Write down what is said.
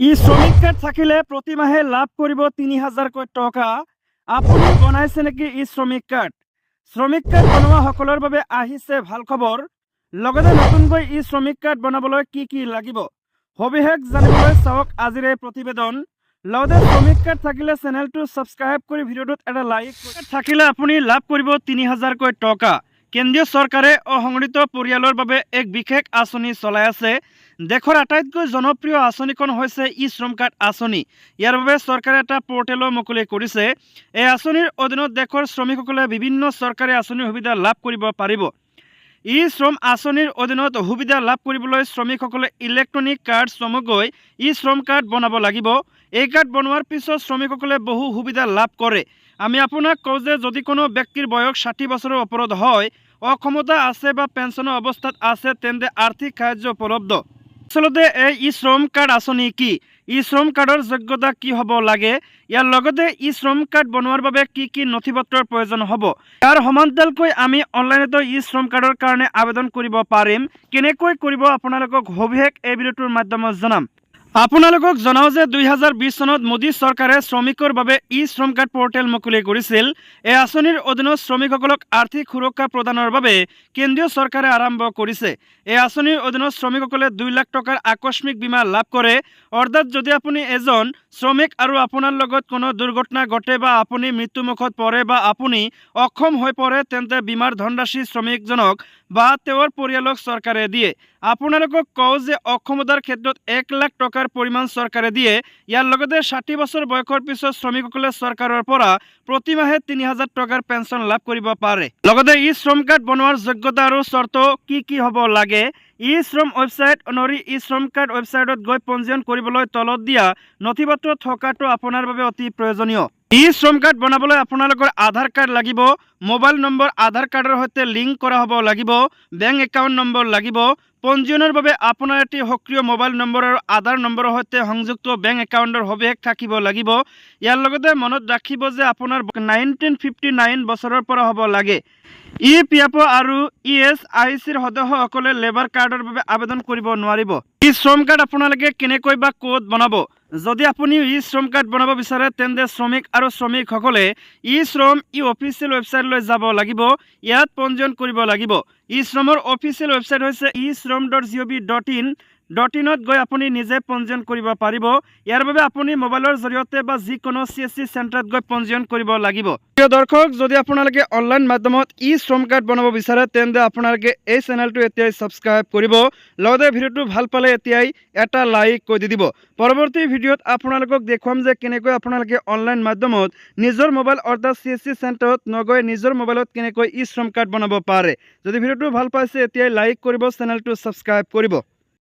ই শ্ৰমিক কাৰ্ড থাকিলে প্ৰতি মাহে লাভ কৰিব তিনি হাজাৰকৈ টকা। আপুনি বনাইছে নেকি ই শ্ৰমিক কাৰ্ড? শ্ৰমিক কাৰ্ড বনোৱাসকলৰ বাবে আহিছে ভালো খবৰ। লগতে নতুনকৈ ই শ্ৰমিক কাৰ্ড বনাবলৈ কি কি লাগিব? সবিশেষ জানিবলৈ চাওক আজিৰ এই প্ৰতিবেদন। লগতে শ্ৰমিক কাৰ্ড থাকিলে চেনেলটো ছাবস্ক্ৰাইব কৰি ভিডিঅ'টোত এটা লাইক। থাকিলে আপুনি লাভ কৰিব তিনি হাজাৰকৈ টকা। কেন্দ্ৰীয় চৰকাৰে অসংগঠিত পৰিয়ালৰ বাবে এক বিশেষ আঁচনি চলাই আছে। দেশৰ আটাইতকৈ জনপ্ৰিয় আঁচনিখন হৈছে ই শ্ৰম কাৰ্ড আঁচনি। ইয়াৰ বাবে চৰকাৰে এটা পৰ্টেলো মুকলি কৰিছে। এই আঁচনিৰ অধীনত দেশৰ শ্ৰমিকসকলে বিভিন্ন চৰকাৰী আঁচনিৰ সুবিধা লাভ কৰিব পাৰিব। ই শ্ৰম আঁচনিৰ অধীনত সুবিধা লাভ কৰিবলৈ শ্ৰমিকসকলে ইলেক্ট্ৰনিক কাৰ্ড চমুকৈ ই শ্ৰম কাৰ্ড বনাব লাগিব। এই কাৰ্ড বনোৱাৰ পিছত শ্ৰমিকসকলে বহু সুবিধা লাভ কৰে। আমি আপোনাক কওঁ যে যদি কোনো ব্যক্তিৰ বয়স ষাঠি বছৰৰ ওপৰত হয় অক্ষমতা আছে বা পেঞ্চনৰ অৱস্থাত আছে তেন্তে আৰ্থিক সাহায্য উপলব্ধ। আচলতে এই ই শ্ৰম কাৰ্ড আঁচনি কি? ই শ্ৰম কাৰ্ডৰ যোগ্যতা কি হ'ব লাগে? ইয়াৰ লগতে ই শ্ৰম কাৰ্ড বনোৱাৰ বাবে কি কি নথি পত্ৰৰ প্ৰয়োজন হ'ব? ইয়াৰ সমান্তৰালকৈ আমি অনলাইনতো ই শ্ৰম কাৰ্ডৰ কাৰণে আবেদন কৰিব পাৰিম। কেনেকৈ কৰিব আপোনালোকক সবিশেষ এই ভিডিঅ'টোৰ মাধ্যমত জনাম। আপোনালোকক জনাওঁ যে দুই হাজাৰ বিছ চনত মোদী চৰকাৰে শ্ৰমিকৰ বাবে ই শ্ৰম কাৰ্ড পৰ্টেল মুকলি কৰিছিল। এই আঁচনিৰ অধীনত শ্ৰমিকসকলক আৰ্থিক সুৰক্ষা প্ৰদানৰ বাবে কেন্দ্ৰীয় চৰকাৰে আৰম্ভ কৰিছে। এই আঁচনিৰ অধীনত শ্ৰমিকসকলে দুই লাখ টকাৰ আকস্মিক বীমা লাভ কৰে। অৰ্থাৎ যদি আপুনি এজন শ্ৰমিক আৰু আপোনাৰ লগত কোনো দুৰ্ঘটনা ঘটে বা আপুনি মৃত্যুমুখত পৰে বা আপুনি অক্ষম হৈ পৰে, তেন্তে বীমাৰ ধনৰাশি শ্ৰমিকজনক বা তেওঁৰ পৰিয়ালক চৰকাৰে দিয়ে। আপোনালোকক কওঁ যে অক্ষমতাৰ ক্ষেত্ৰত এক লাখ টকাৰ পৰিমাণ চৰকাৰে দিয়ে। ইয়াৰ লগতে ষাঠি বছৰ বয়সৰ পিছত শ্ৰমিকসকলে চৰকাৰৰ পৰা প্ৰতি মাহে তিনি হাজাৰ টকাৰ পেঞ্চন লাভ কৰিব পাৰে। লগতে ই শ্ৰম কাৰ্ড বনোৱাৰ যোগ্যতা আৰু চৰ্ত কি কি হ'ব লাগে? ই শ্ৰম ৱেবছাইট অনুসৰি ই শ্ৰম কাৰ্ড ৱেবছাইটত গৈ পঞ্জীয়ন কৰিবলৈ তলত দিয়া নথি পত্ৰ থকাটো আপোনাৰ বাবে অতি প্ৰয়োজনীয়। ই শ্ৰম কাৰ্ড বনাবলৈ আপোনালোকৰ আধাৰ কাৰ্ড লাগিব, মোবাইল নম্বৰ আধাৰ কাৰ্ডৰ সৈতে লিংক কৰা হ'ব লাগিব, বেংক একাউণ্ট নম্বৰ লাগিব পঞ্জীয়নৰ বাবে আপোনাৰ এটি সক্ৰিয় মোবাইল নম্বৰ আৰু আধাৰ নম্বৰৰ সৈতে সংযুক্ত বেংক একাউণ্টৰ সবিশেষ থাকিব লাগিব। ইয়াৰ মনত ৰাখিব যে আপোনাৰ নাইনটিন ফিফটি নাইন বছৰৰ পৰা হ'ব লাগে। ই পি এফ আৰু ই এছ আই চিৰ সদস্যসকলে লেবাৰ কাৰ্ডৰ বাবে আবেদন কৰিব নোৱাৰিব। ই শ্ৰম কাৰ্ড আপোনালোকে কেনেকৈ বা ক'ত বনাব? যদি আপুনি ই শ্ৰম কাৰ্ড বনাব বিচাৰে, তেন্তে শ্ৰমিক আৰু শ্ৰমিকসকলে ই শ্ৰম ই অফিচিয়েল ৱেবছাইটলৈ যাব লাগিব। ইয়াত পঞ্জীয়ন কৰিব লাগিব। ই শ্ৰমৰ অফিচিয়েল ৱেবছাইট হৈছে ই Shram dot G O V dot in dot ইনত গৈ আপুনি নিজে পঞ্জীয়ন কৰিব পাৰিব। ইয়াৰ বাবে আপুনি মোবাইলৰ জৰিয়তে বা যিকোনো চি এছ চি চেণ্টাৰত গৈ পঞ্জীয়ন কৰিব লাগিব। প্ৰিয় দৰ্শক, যদি আপোনালোকে অনলাইন মাধ্যমত ই শ্ৰম কাৰ্ড বনাব বিচাৰে, তেন্তে আপোনালোকে এই চেনেলটো এতিয়াই ছাবস্ক্ৰাইব কৰিব। লগতে ভিডিঅ'টো ভালো পালে এতিয়াই এটা লাইক কৰি দি দিব। পৰৱৰ্তী ভিডিঅ'ত আপোনালোকক দেখুৱাম যে কেনেকৈ আপোনালোকে অনলাইন মাধ্যমত নিজৰ মোবাইল অৰ্থাৎ চি এছ চি চেণ্টাৰত নগৈ নিজৰ মোবাইলত কেনেকৈ ই শ্ৰম কাৰ্ড বনাব পাৰে। যদি ভিডিঅ'টো ভালো পাইছে, এতিয়াই লাইক কৰিব, চেনেলটো ছাবস্ক্ৰাইব কৰিব।